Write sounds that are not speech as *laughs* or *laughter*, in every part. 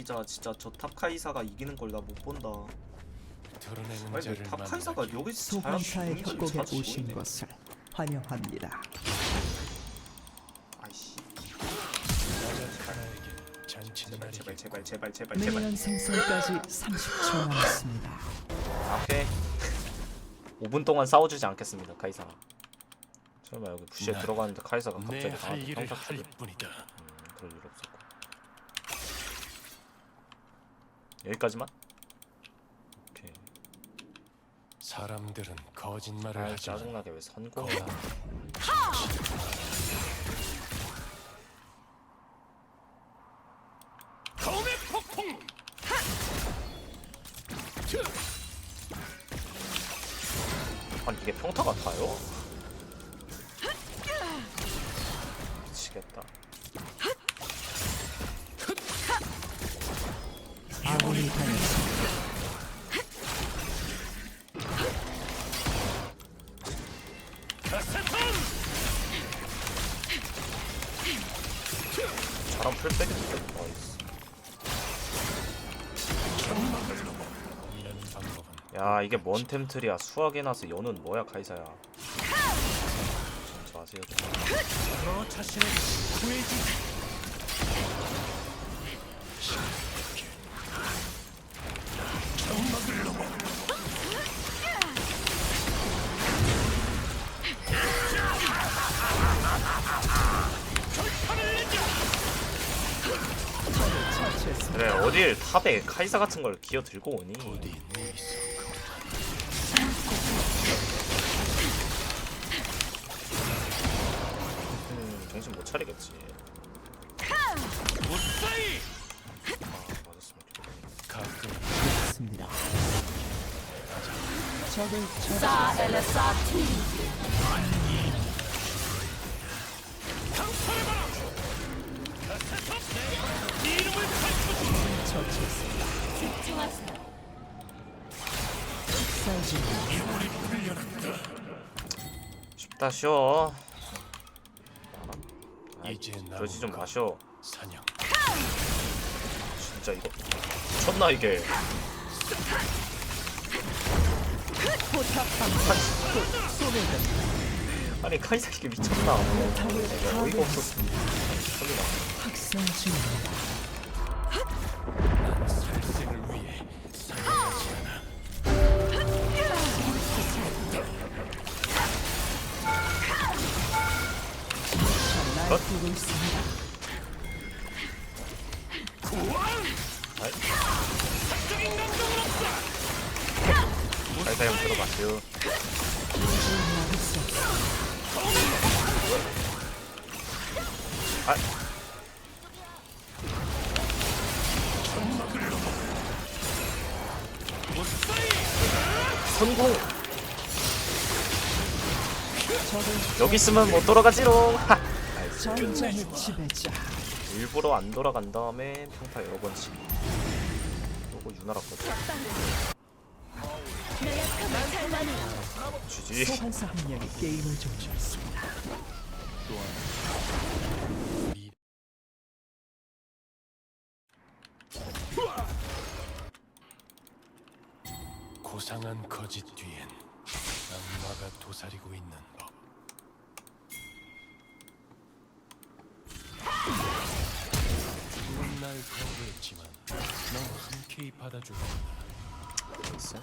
이기자 진짜 저 탑카이사가 이기는 걸 나 못 본다 드러내는 아니 자를 탑카이사가. 여기서 잘 소환사의 죽는 걸 협곡에 잘 오신. 것을 환영합니다. 아이씨 잔치는 제발 제발 제발 제발 제발 제발 미니언 생성까지 30초 남았습니다. 오케이 *laughs* 5분 동안 싸워주지 않겠습니다 카이사가 설마 여기 부시에 난 들어가는데 카이사가 갑자기 내할 나한테 일을 할 뿐이다. 음, 그럴 일 없었고 여기까지만? 오케이. 사람들은 거짓말을 아 하지 짜증나게 왜 선공이야. 검의 폭풍. 아니 이게 평타 같아요? 미치겠다 야 이게 뭔 템틀이야. 수학에 나서 연은 뭐야 카이사야. 좀 마세요 어딜 탑에 카이사 같은 걸 기어 들고 오니? 음, 정신 못 차리겠지 무사히. 아 맞았으면 좋겠다 가끔 습니다 적을 처치. 강탈해 쉽다 쉬워 이제 그러지 좀 마셔. 사냥. 진짜 이거 미쳤나 이게? 아니 카이사 이게 미쳤나? 내가 어이가 없었어 학살 중입니다. 막을 수 없습니다. 아. 성공 여기 있으면 못 돌아가지롱 전장의 지배자. 일부러 안 돌아간 다음에 평타 여러 번씩 요거 유나라 거죠 주지 소환사 한 명이 게임을 종료했습니다. 고상한 거짓 뒤엔 악마가 도사리고 있는 법. 거부했지만 넌 흔쾌히 받아줄 거다. 있어?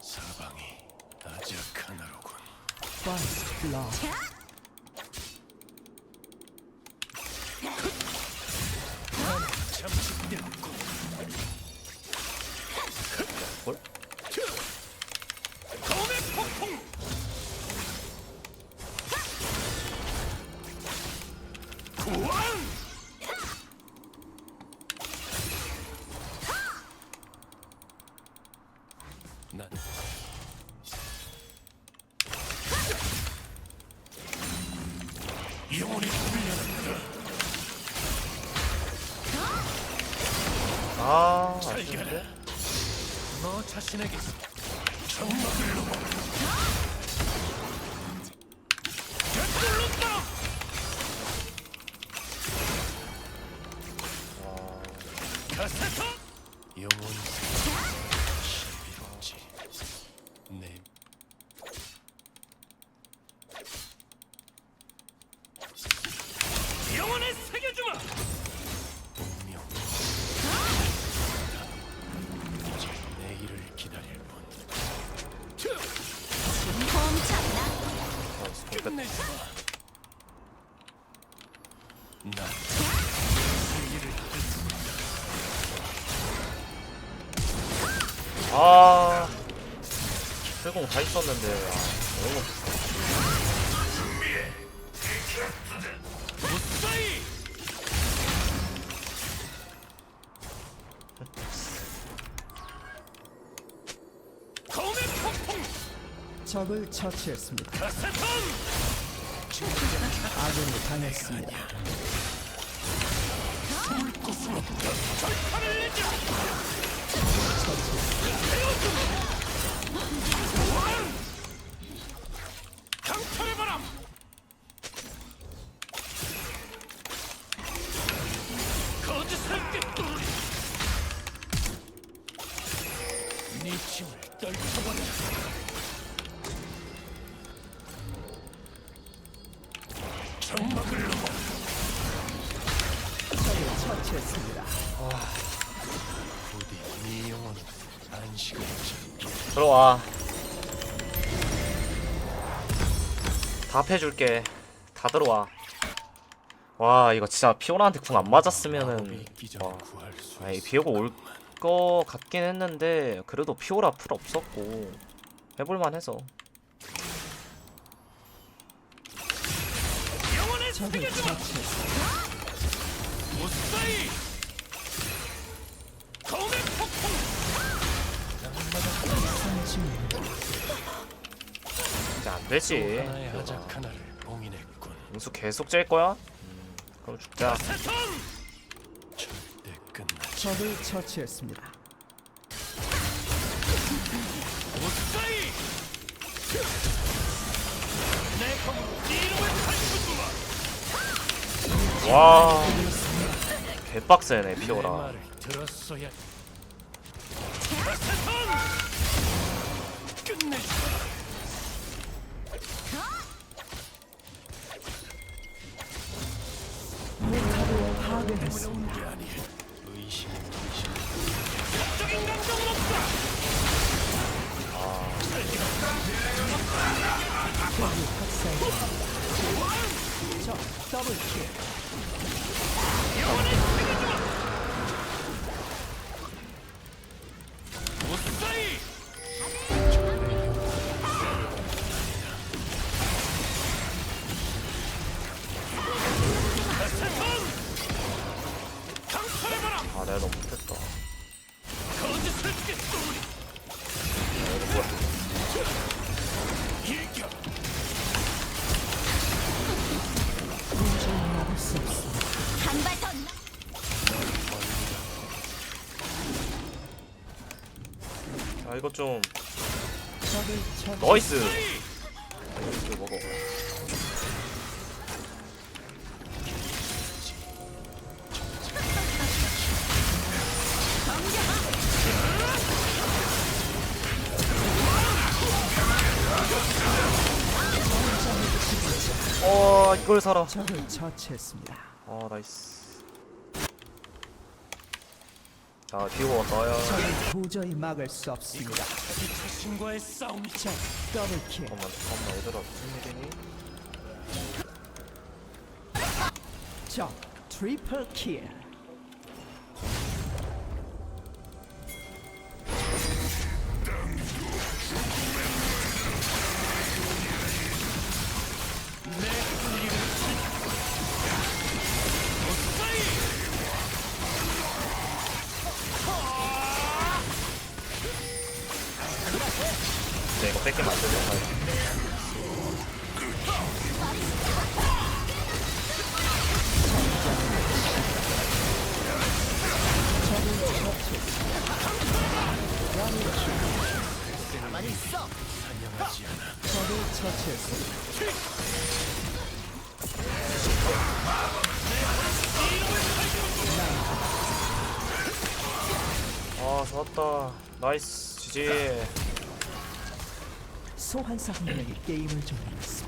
사방이 아작 하나로군. First blood. 영혼이 풀려났다. 아잘 아쉬운데? 너 자신에게 영원히 신비롭지. 아. 철공 다 있었는데. 아, 너무 적을 처치했습니다. 아군이 당했습니다. 네 짐을 떨쳐버려. 들어와. 다 패줄게. 다 들어와. 와 이거 진짜 피오라한테 궁 안 맞았으면은 와 아니. 비오고 올 거 같긴 했는데 그래도 피오라 풀 없었고 해볼만 해서 되지. 웅수 계속 짤 거야? 음, 그럼 죽자. 적을 처치했습니다. 와 개빡세네 내 피오라 적이 학살됩니다. 적 더블 킬. 아 내가 너무 못했다 이거 막을 수 없습니다. 자 이거 좀 무사히 이거 먹어 어 이걸 살아 적을 처치했습니다. 어 나이스 자 비오고 왔어요 적을 도저히 막을 수 없습니다. 자신과의 싸움이지 적 더블킬. 잠깐만 잠깐만 얘들아 무슨 일이니? 적 트리플 킬. 뺏기면 안 되죠. 아 좋았다 나이스 지지 소환사 한 명이 게임을 종료했습니다.